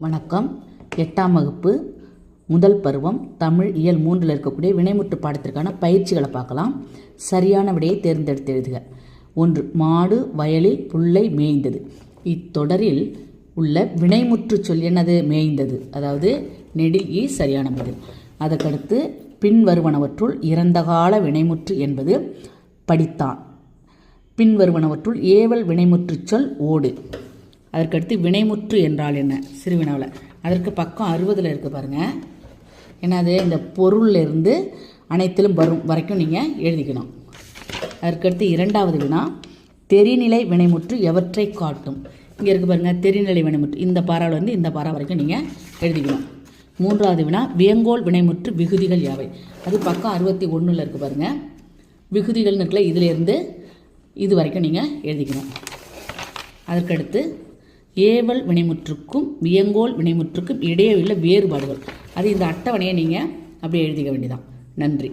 வணக்கம். எட்டாம் வகுப்பு முதல் பருவம் தமிழ் இயல் மூன்றில் இருக்கக்கூடிய வினைமுற்று பாடத்திற்கான பயிற்சிகளை பார்க்கலாம். சரியான விடையை தேர்ந்தெடுத்து எழுதுக. ஒன்று மாடு வயலில் புல்லை மேய்ந்தது. இத்தொடரில் உள்ள வினைமுற்று சொல் என்னது? மேய்ந்தது. அதாவது நெடில் ஈ சரியான பதில். அதற்கடுத்து பின்வருவனவற்றுள் இறந்த கால வினைமுற்று என்பது படித்தான். பின்வருவனவற்றுள் ஏவல் வினைமுற்று சொல் ஓடு. அதற்கடுத்து வினைமுற்று என்றால் என்ன? சிறுவினாவில். அதற்கு பக்கம் அறுபதில் இருக்குது பாருங்கள் என்னது? இந்த பொருள்லேருந்து அனைத்திலும் வரும் வரைக்கும் நீங்கள் எழுதிக்கணும். அதற்கடுத்து இரண்டாவது வினா தெரிநிலை வினைமுற்று எவற்றை காட்டும்? இங்கே இருக்கு பாருங்கள் தெரிநிலை வினைமுற்று. இந்த பாறாவில் இருந்து இந்த பாறா வரைக்கும் நீங்கள் எழுதிக்கணும். மூன்றாவது வினா வியங்கோல் வினைமுற்று விகுதிகள் யாவை? அது பக்கம் அறுபத்தி ஒன்றில் இருக்குது பாருங்கள் விகுதிகள்னு இருக்குல்ல இதிலேருந்து இது வரைக்கும் நீங்கள் எழுதிக்கணும். அதற்கடுத்து ஏவல் வினைமுற்றுக்கும் வியங்கோல் வினைமுற்றுக்கும் இடையே உள்ள வேறுபாடுகள். அது இந்த அட்டவணையை நீங்கள் அப்படியே எழுதிக்க வேண்டியதான் நன்றி.